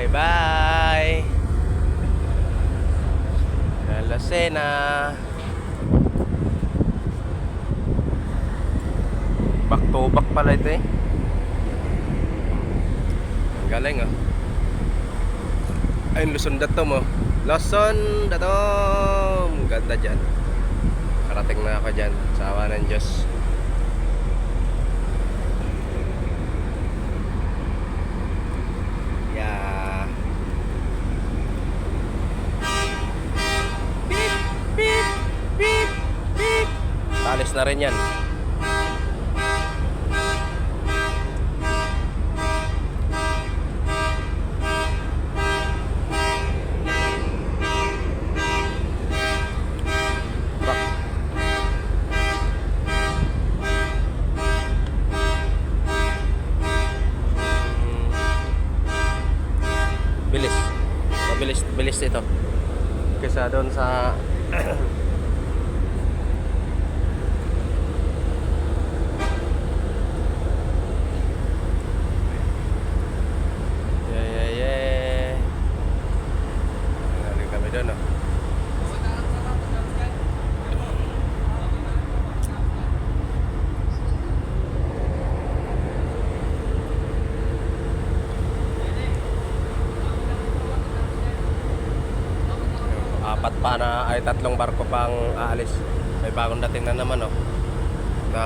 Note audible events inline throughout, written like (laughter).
Bye-bye. Lalacena. Back to back pala ito eh. Ang galing ah. Oh. Ayun, Luzon datom oh. Luzon datom. Ganda dyan. Karating na ako dyan. Sawa ng Diyos. Senarenyan bilis. Mabilis bilis ito kesa doon sa apat pa na ay tatlong barko pang aalis. May bagong dating na naman oh. Na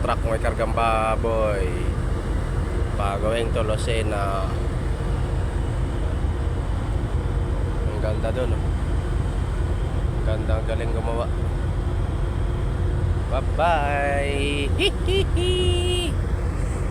truck may kargang baboy. Pagawing to Lucena ang ganda dun oh. Ganda ang galing gumawa. Bye bye (laughs)